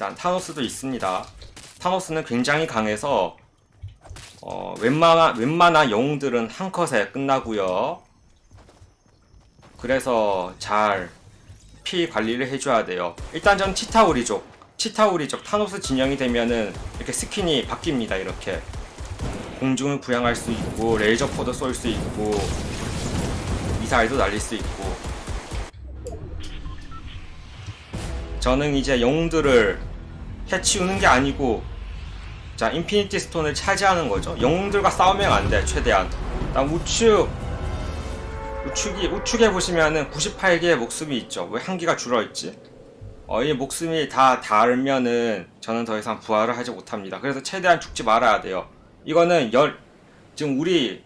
일단 타노스도 있습니다. 타노스는 굉장히 강해서 어, 웬만한 웬만한 영웅들은 한 컷에 끝나고요. 그래서 잘 피 관리를 해줘야 돼요. 일단 전 치타우리족, 치타우리족 타노스 진영이 되면은 이렇게 스킨이 바뀝니다. 이렇게 공중을 부양할 수 있고 레이저 포도 쏠 수 있고 미사일도 날릴 수 있고 저는 이제 영웅들을 해치우는 게 아니고 자 인피니티 스톤을 차지하는 거죠. 영웅들과 싸우면 안 돼 최대한. 일단 우측 우측이 우측에 보시면은 98개의 목숨이 있죠. 왜 한 개가 줄어있지? 어, 이 목숨이 다 닳으면은 저는 더 이상 부활을 하지 못합니다. 그래서 최대한 죽지 말아야 돼요. 이거는 열 지금 우리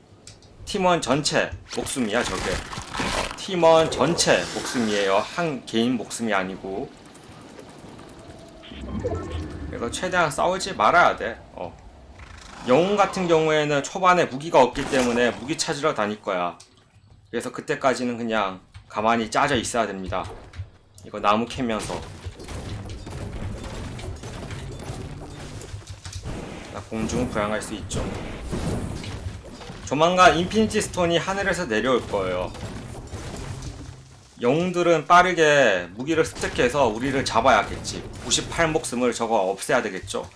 팀원 전체 목숨이야 저게. 어, 팀원 전체 목숨이에요. 한 개인 목숨이 아니고 그래서 최대한 싸우지 말아야 돼. 어. 영웅 같은 경우에는 초반에 무기가 없기 때문에 무기 찾으러 다닐 거야. 그래서 그때까지는 그냥 가만히 짜져 있어야 됩니다. 이거 나무 캐면서. 나 공중 부양할 수 있죠. 조만간 인피니티 스톤이 하늘에서 내려올 거예요. 영웅들은 빠르게 무기를 습득해서 우리를 잡아야겠지. 98 목숨을 저거 없애야 되겠죠.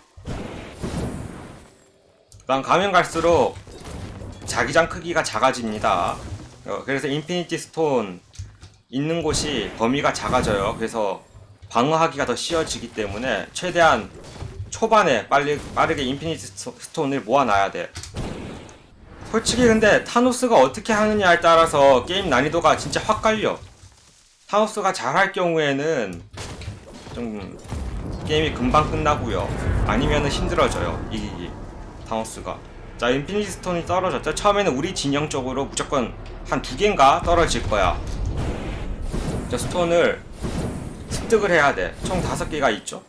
그다음 가면 갈수록 자기장 크기가 작아집니다. 어, 그래서 인피니티 스톤 있는 곳이 범위가 작아져요. 그래서 방어하기가 더 쉬워지기 때문에 최대한 초반에 빨리 빠르게 인피니티 스톤을 모아놔야 돼. 솔직히 근데 타노스가 어떻게 하느냐에 따라서 게임 난이도가 진짜 확 갈려. 타노스가 잘할 경우에는 좀 게임이 금방 끝나고요. 아니면은 힘들어져요. 이기기. 타노스가. 자, 인피니티 스톤이 떨어졌죠. 처음에는 우리 진영 쪽으로 무조건 한 두 개인가 떨어질 거야. 저 스톤을 습득을 해야 돼. 총 다섯 개가 있죠?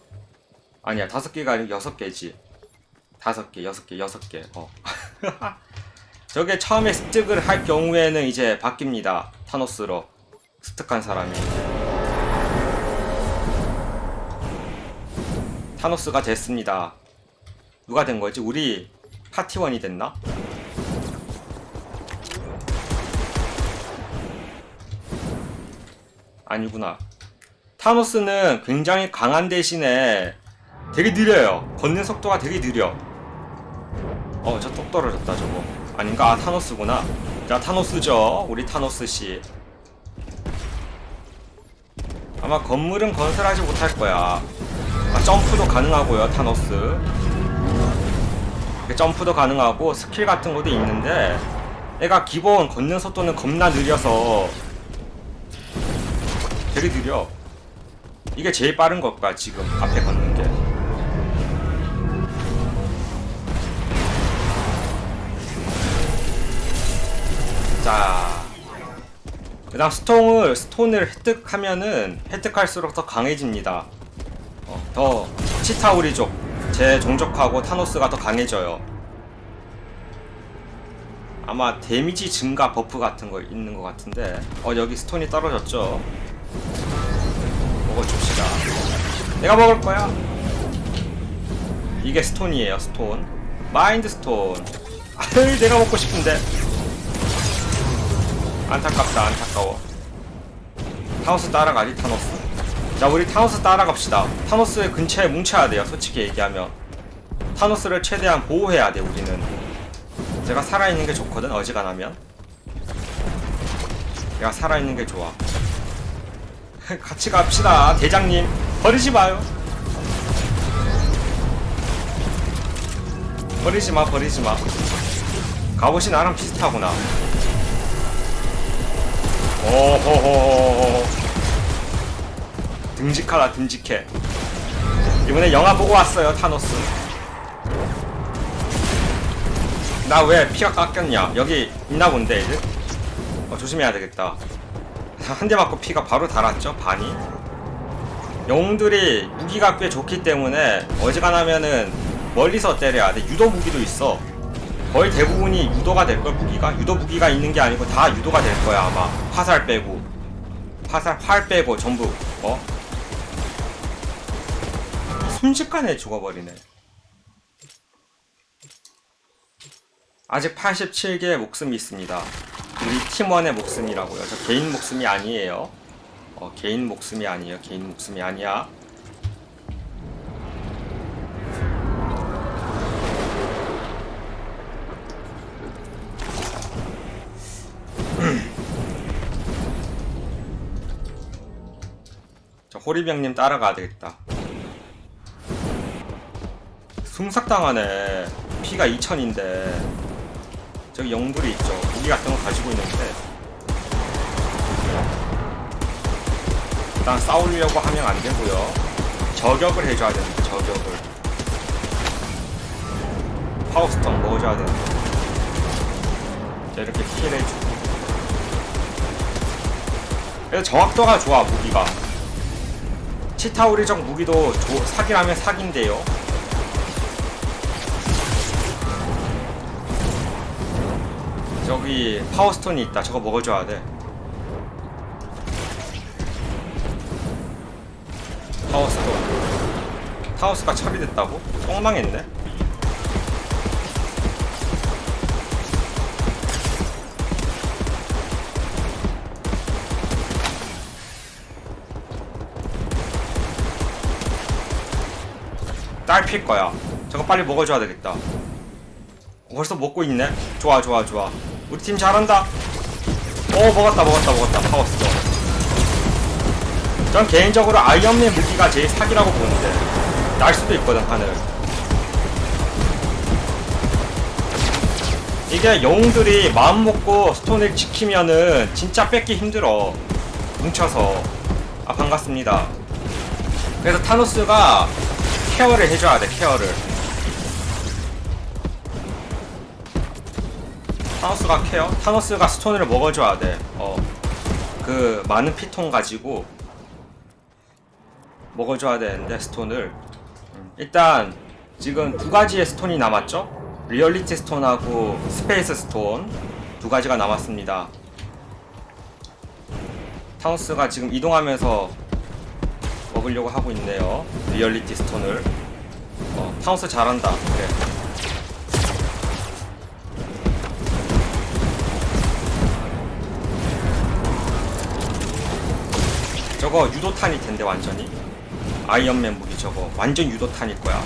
아니야, 다섯 개가 아니고 여섯 개지. 다섯 개, 여섯 개, 여섯 개. 어. 저게 처음에 습득을 할 경우에는 이제 바뀝니다. 타노스로. 습득한 사람이 타노스가 됐습니다. 누가 된 거지? 우리 파티원이 됐나? 아니구나. 타노스는 굉장히 강한 대신에 되게 느려요. 걷는 속도가 되게 느려. 어, 저 똑 떨어졌다, 저거. 아닌가? 아, 타노스구나. 자, 타노스죠. 우리 타노스 씨. 아마 건물은 건설하지 못할 거야. 아, 점프도 가능하고요, 타노스. 점프도 가능하고 스킬 같은 것도 있는데 애가 기본 걷는 속도는 겁나 느려서 되게 느려. 이게 제일 빠른 것 거야, 지금 앞에 걷는 게. 자, 그다음 스톤을 스톤을 획득하면은 획득할수록 더 강해집니다. 어, 더 치타우리족 제 종족하고 타노스가 더 강해져요. 아마 데미지 증가 버프 같은 거 있는 것 같은데 어 여기 스톤이 떨어졌죠. 먹어줍시다. 내가 먹을 거야. 이게 스톤이에요 스톤. 마인드 스톤. 아유 내가 먹고 싶은데. 안타깝다 안타까워. 타노스 따라가지 타노스? 자 우리 타노스 따라갑시다. 타노스 근처에 뭉쳐야 돼요 솔직히 얘기하면. 타노스를 최대한 보호해야 돼 우리는. 제가 살아있는 게 좋거든 어지간하면. 내가 살아있는 게 좋아. 같이 갑시다 대장님. 버리지 마요. 버리지 마 버리지 마. 갑옷이 나랑 비슷하구나 오호호호호 듬직하다 듬직해. 이번에 영화 보고 왔어요 타노스. 나 왜 피가 깎였냐? 여기 있나 본데 이제. 어, 조심해야 되겠다. 한 대 맞고 피가 바로 달았죠 반이? 영웅들이 무기가 꽤 좋기 때문에 어지간하면은 멀리서 때려야 돼. 유도 무기도 있어 거의 대부분이 유도가 될 걸 무기가 유도 무기가 있는 게 아니고 다 유도가 될 거야 아마 화살 빼고 화살 활 빼고 전부 어 순식간에 죽어버리네. 아직 87개의 목숨이 있습니다. 우리 팀원의 목숨이라고요. 저 개인 목숨이 아니에요. 어, 개인 목숨이 아니에요. 개인 목숨이 아니야. 저 호리병님 따라가야 되겠다. 숭삭당하네. 피가 2000인데. 저기 영불이 있죠. 무기 같은 거 가지고 있는데. 일단 싸우려고 하면 안 되고요. 저격을 해줘야 되는데, 저격을. 파워스톤 먹어줘야 되는데. 자, 이렇게 피해를 해주고. 그래서 정확도가 좋아, 무기가. 치타우리적 무기도 조- 사기라면 사기인데요. 저기 파워스톤이 있다. 저거 먹어줘야 돼. 파워스톤. 타우스가 처리됐다고? 똥망했네. 딸필 거야. 저거 빨리 먹어줘야 되겠다. 벌써 먹고 있네. 좋아, 좋아, 좋아. 우리 팀 잘한다. 오, 먹었다, 먹었다, 먹었다. 파워스톤. 전 개인적으로 아이언맨 무기가 제일 사기라고 보는데 날 수도 있거든 하늘. 이게 영웅들이 마음 먹고 스톤을 지키면은 진짜 뺏기 힘들어. 뭉쳐서. 아 반갑습니다. 그래서 타노스가 케어를 해줘야 돼 케어를. 타노스가 케어? 타노스가 스톤을 먹어줘야 돼. 어. 그 많은 피통 가지고 먹어줘야 되는데 스톤을 음, 일단 지금 두 가지의 스톤이 남았죠? 리얼리티 스톤하고 스페이스 스톤 두 가지가 남았습니다. 타운스가 지금 이동하면서 먹으려고 하고 있네요. 리얼리티 스톤을. 어, 타운스 잘한다. 그래. 저거 유도탄일 텐데 완전히. 아이언맨 무기 저거 완전 유도탄일 거야.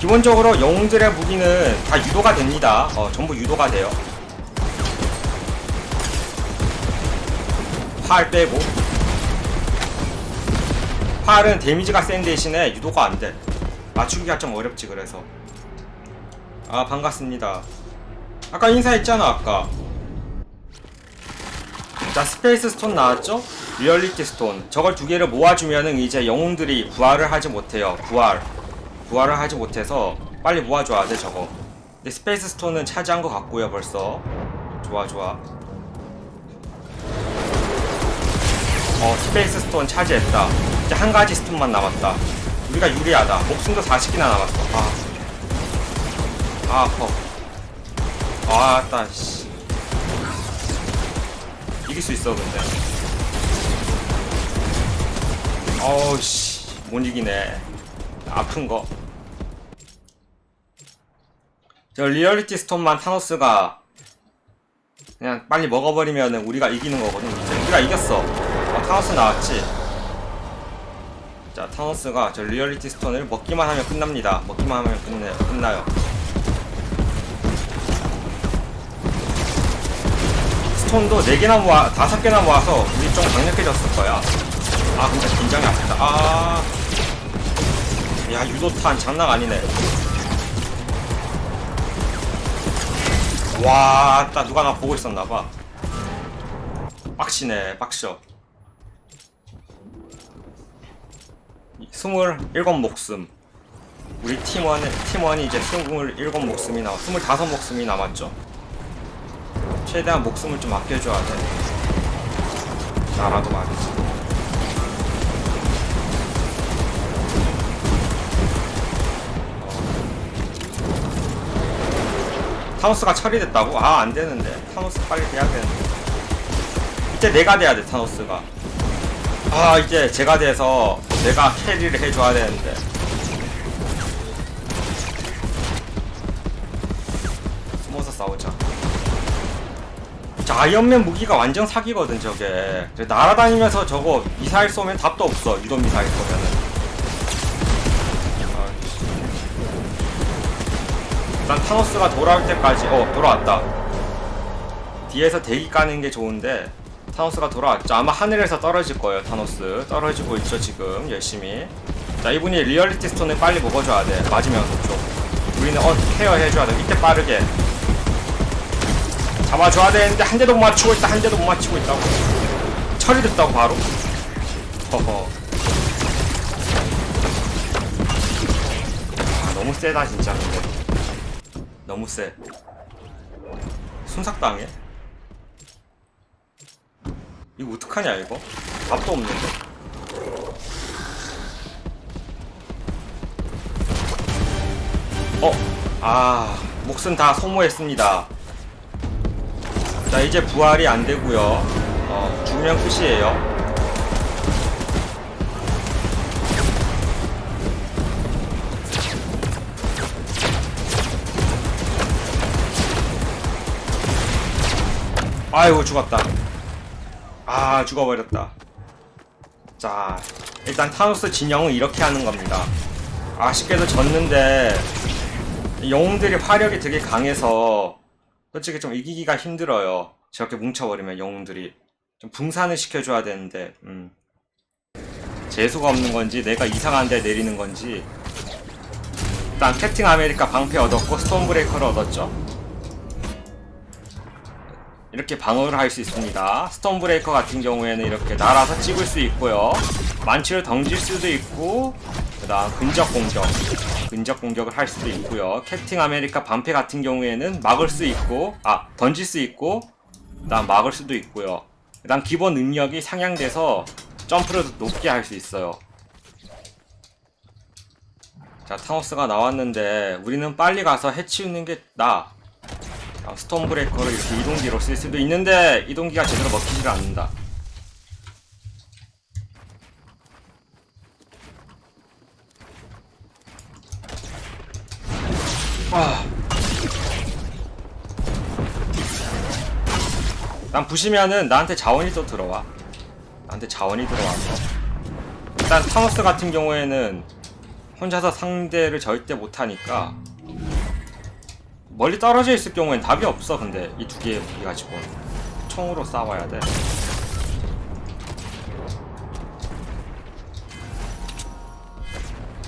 기본적으로 영웅들의 무기는 다 유도가 됩니다. 어, 전부 유도가 돼요. 팔 빼고. 팔은 데미지가 센 대신에 유도가 안 돼. 맞추기가 좀 어렵지 그래서. 아 반갑습니다. 아까 인사했잖아 아까. 자 스페이스 스톤 나왔죠? 리얼리티 스톤 저걸 두 개를 모아주면은 이제 영웅들이 부활을 하지 못해요 부활 부활을 하지 못해서 빨리 모아줘야 돼 저거 근데 스페이스 스톤은 차지한 것 같고요 벌써 좋아 좋아 어 스페이스 스톤 차지했다. 이제 한 가지 스톤만 남았다. 우리가 유리하다. 목숨도 40개나 남았어. 아, 아 아파. 아 따 씨. 이길 수 있어 근데. 어우 씨 못 이기네. 아픈 거. 저 리얼리티 스톤만 타노스가 그냥 빨리 먹어버리면은 우리가 이기는 거거든. 이제 우리가 이겼어 어, 타노스 나왔지 자 타노스가 저 리얼리티 스톤을 먹기만 하면 끝납니다 먹기만 하면 끝내, 끝나요 스톤도 4개나 모아 5개나 모아서 우리 좀 강력해졌을 거야 아 근데 긴장이 아프다 아. 야 유도탄 장난 아니네 와, 딱 누가 나 보고 있었나봐. 빡시네, 빡셔. 27 목숨. 우리 팀원은, 팀원이 이제 27 목숨이 남았, 25 목숨이 남았죠. 최대한 목숨을 좀 아껴줘야 돼. 나라도 말이지. 타노스가 처리됐다고? 아, 안 되는데. 타노스 빨리 돼야 되는데. 이제 내가 돼야 돼, 타노스가. 아, 이제 제가 돼서 내가 캐리를 해줘야 되는데. 숨어서 싸우자. 자 아이언맨 무기가 완전 사기거든 저게. 날아다니면서 저거 미사일 쏘면 답도 없어 유도 미사일 쏘면은. 아이씨. 일단 타노스가 돌아올 때까지 어 돌아왔다. 뒤에서 대기 까는 게 좋은데 타노스가 돌아왔죠. 아마 하늘에서 떨어질 거예요 타노스. 떨어지고 있죠 지금. 열심히. 자 이분이 리얼리티 스톤을 빨리 먹어줘야 돼. 맞으면 좋죠 우리는 어 케어 해줘야 돼. 이때 빠르게. 잡아줘야 되는데 한 대도 못 맞추고 있다 한 대도 못 맞추고 있다고. 처리 됐다고 바로. 허허. 아, 너무 세다 진짜. 너무 세. 순삭당해 이거 어떡하냐 이거? 답도 없는데. 어? 아 목숨 다 소모했습니다. 자 이제 부활이 안 되고요. 어 죽으면 끝이에요. 아이고 죽었다 아 죽어버렸다. 자 일단 타노스 진영은 이렇게 하는 겁니다. 아쉽게도 졌는데 영웅들이 화력이 되게 강해서 솔직히 좀 이기기가 힘들어요. 저렇게 뭉쳐버리면 영웅들이 좀 분산을 시켜줘야 되는데 음. 재수가 없는 건지 내가 이상한 데 내리는 건지. 일단 캡틴 아메리카 방패 얻었고 스톤 브레이커를 얻었죠 이렇게 방어를 할 수 있습니다. 스톤 브레이커 같은 경우에는 이렇게 날아서 찍을 수 있고요. 만치를 던질 수도 있고, 그 다음 근접 공격, 근접 공격을 할 수도 있고요. 캡틴 아메리카 반패 같은 경우에는 막을 수 있고, 아, 던질 수 있고, 그 다음 막을 수도 있고요. 그 다음 기본 능력이 상향돼서 점프를 높게 할 수 있어요. 자, 타노스가 나왔는데, 우리는 빨리 가서 해치우는 게 나아. 아, 스톰 브레이커를 이렇게 이동기로 쓸 수도 있는데 이동기가 제대로 먹히질 않는다. 아. 난 부시면은 나한테 자원이 또 들어와. 나한테 자원이 들어와서. 일단 타노스 같은 경우에는 혼자서 상대를 절대 못하니까 멀리 떨어져 있을 경우엔 답이 없어. 근데 이 두 개의 무기 가지고 총으로 싸워야 돼.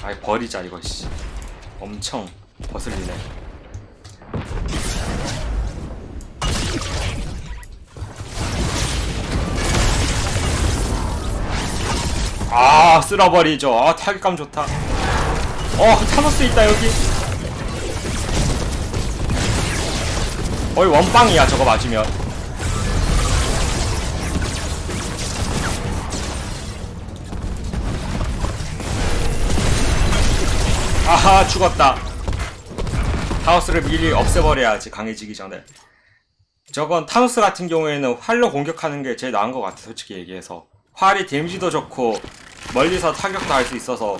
아이 버리자 이거 씨. 엄청 거슬리네. 아 쓸어버리죠. 아 타격감 좋다. 어 타노스 있다 여기 거의 원빵이야 저거 맞으면. 아하 죽었다. 타우스를 미리 없애버려야지 강해지기 전에. 저건 타우스 같은 경우에는 활로 공격하는 게 제일 나은 것 같아 솔직히 얘기해서. 활이 데미지도 좋고 멀리서 타격도 할 수 있어서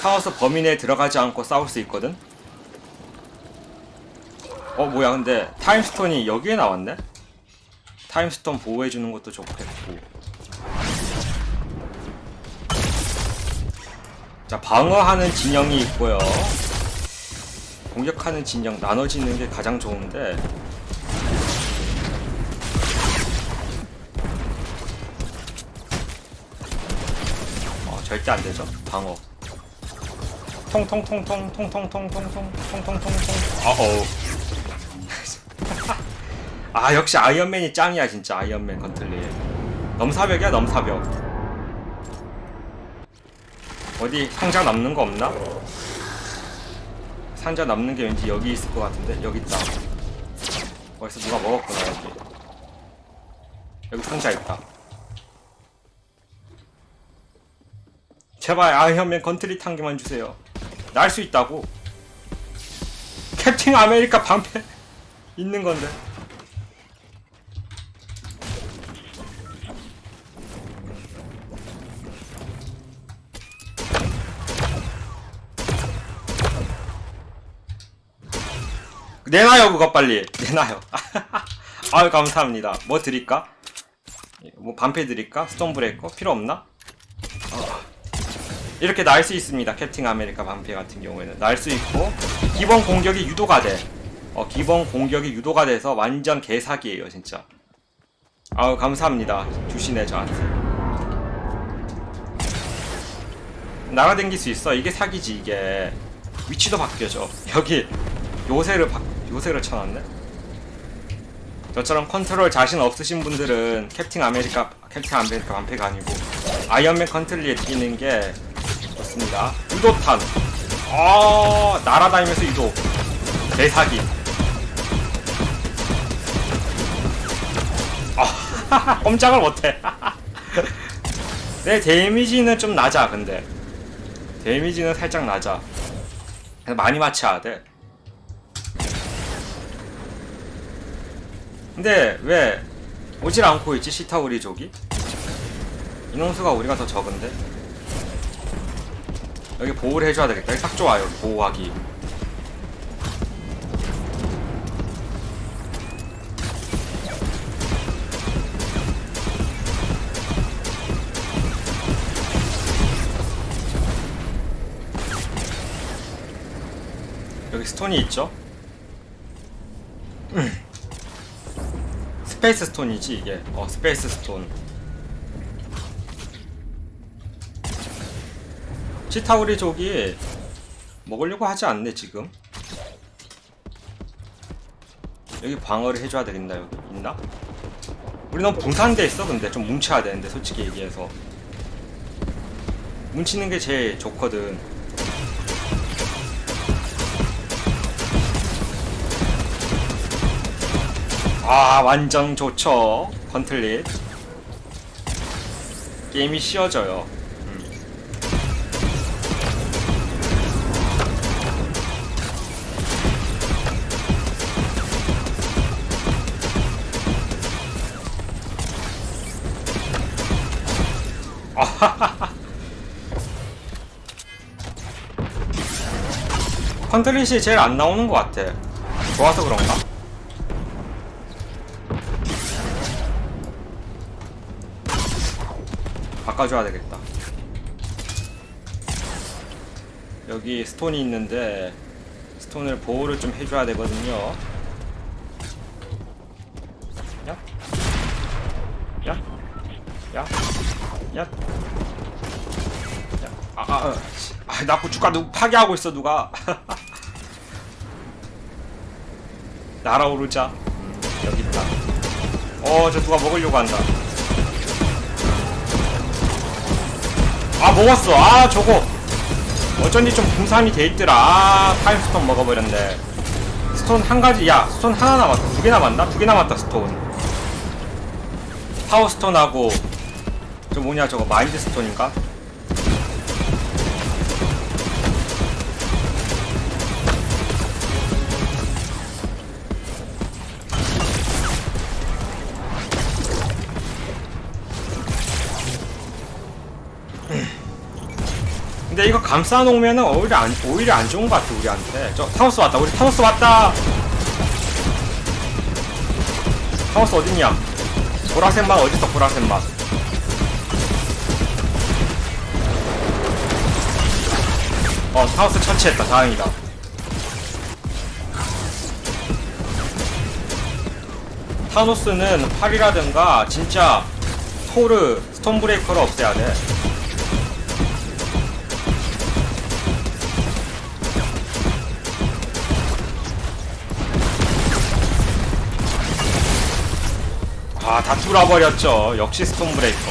타우스 범위 내에 들어가지 않고 싸울 수 있거든 어 뭐야 근데 타임스톤이 여기에 나왔네? 타임스톤 보호해주는 것도 좋겠고 자 방어하는 진영이 있고요 공격하는 진영 나눠지는 게 가장 좋은데 어 절대 안 되죠 방어 통통통통통통통통통통통통통통 아어우 아 역시 아이언맨이 짱이야 진짜 아이언맨 건틀리. 넘사벽이야 넘사벽. 어디 상자 남는 거 없나? 상자 남는 게 왠지 여기 있을 것 같은데? 여기 있다. 어디서 누가 먹었구나 여기. 여기 상자 있다. 제발 아이언맨 건트리 탄개만 주세요. 날 수 있다고. 캡틴 아메리카 방패 있는 건데 내놔요 그거 빨리. 내놔요. 아유 감사합니다. 뭐 드릴까? 뭐 반패 드릴까? 스톤 브레이커? 필요 없나? 어. 이렇게 날 수 있습니다. 캡틴 아메리카 반패 같은 경우에는. 날 수 있고 기본 공격이 유도가 돼. 어, 기본 공격이 유도가 돼서 완전 개사기예요 진짜. 아유 감사합니다. 주시네 저한테. 날아댕길 수 있어. 이게 사기지 이게. 위치도 바뀌어져. 여기 요새를 바, 요새를 쳐놨네? 저처럼 컨트롤 자신 없으신 분들은 캡틴 아메리카 캡틴 아메리카 반패가 아니고 아이언맨 컨트롤에 뛰는 게 좋습니다. 유도탄. 아 날아다니면서 유도. 대사기. 아 꼼짝을 못해. 내 데미지는 좀 낮아 근데. 데미지는 살짝 낮아. 많이 맞춰야 돼 근데 왜 오질 않고 있지 시타우리 족이? 인원수가 우리가 더 적은데? 여기 보호를 해줘야 되겠다 여기 딱 좋아 여기 보호하기 여기 스톤이 있죠? 스페이스 스톤이지 이게. 어 스페이스 스톤. 치타우리족이 먹으려고 하지 않네 지금? 여기 방어를 해줘야 되겠나 여기? 있나? 우리 너무 분산돼 있어 근데. 좀 뭉쳐야 되는데 솔직히 얘기해서. 뭉치는 게 제일 좋거든 아 완전 좋죠 컨틀릿 게임이 쉬워져요 음. 컨틀릿이 제일 안 나오는 것 같아 좋아서 그런가? 바꿔줘야 되겠다. 여기 스톤이 있는데 스톤을 보호를 좀 해줘야 되거든요. 야, 야, 야, 야, 야. 아, 아, 아, 씨. 아, 나 고춧가 누 파괴하고 있어 누가? 날아오르자. 음, 여기 있다. 어, 저 누가 먹으려고 한다. 아 먹었어. 아 저거. 어쩐지 좀 분산이 돼 있더라. 아 타임스톤 먹어버렸네. 스톤 한 가지 야 스톤 하나 남았다. 두 개 남았나? 두 개 남았다 스톤. 파워스톤하고 저 뭐냐 저거 마인드 스톤인가? 감싸 놓으면은 오히려 안 오히려 안 좋은 것 같아 우리한테. 저 타우스 왔다. 우리 타우스 왔다. 타우스 어딨냐? 보라색 맛 어딨어 보라색 맛. 어 타우스 처치했다. 다행이다. 타노스는 팔이라든가 진짜 토르 스톤 브레이커를 없애야 돼. 아, 다 뚫어버렸죠. 역시 스톤 브레이커.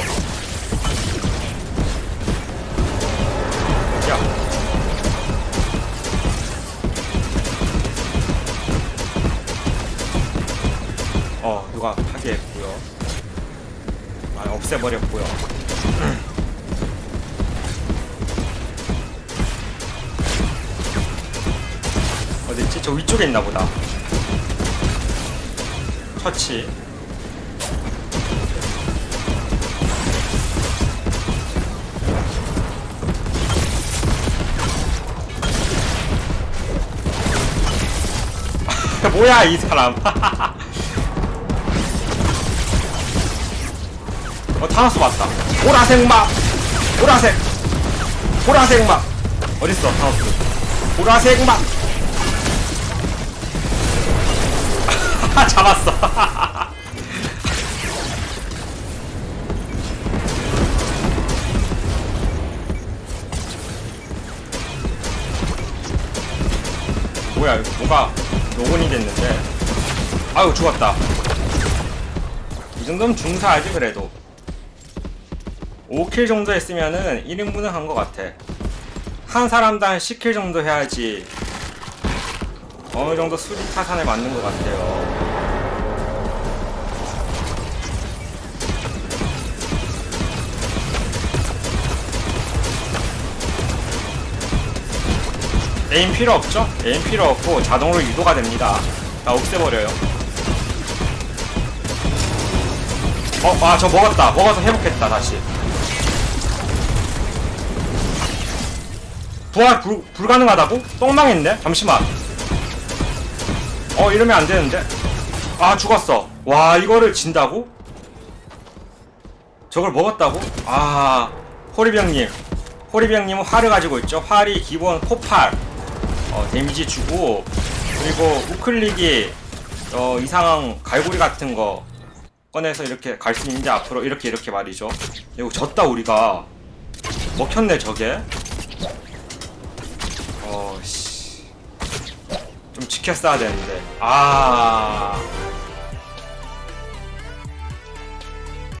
야. 어, 누가 파괴했고요. 아, 없애버렸고요. 어딨지? 저 위쪽에 있나 보다. 처치. 뭐야 이 사람. 어 타노스 맞다. 보라색 막 보라색! 보라색 막 어딨어 타노스? 보라색 막 잡았어 뭐야 이거 뭐가 로건이 됐는데. 아유 죽었다. 이 정도면 중사하지 그래도. 5킬 정도 했으면은 1인분은 한 것 같아. 한 사람당 10킬 정도 해야지 어느 정도 수리 타산에 맞는 것 같아요 에임 필요 없죠? 에임 필요 없고 자동으로 유도가 됩니다. 다 없애버려요. 어, 아, 저 먹었다. 먹어서 회복했다, 다시. 부활 불, 불가능하다고? 똥망했네? 잠시만. 어, 이러면 안 되는데? 아, 죽었어. 와, 이거를 진다고? 저걸 먹었다고? 아, 호리병님. 호리병님은 활을 가지고 있죠. 활이 기본 포팔. 어, 데미지 주고 그리고 우클릭이 어, 이상한 갈고리 같은 거 꺼내서 이렇게 갈 수 있는데 앞으로 이렇게 이렇게 말이죠. 이거 졌다 우리가 먹혔네 저게. 어 씨. 좀 지켰어야 되는데. 아.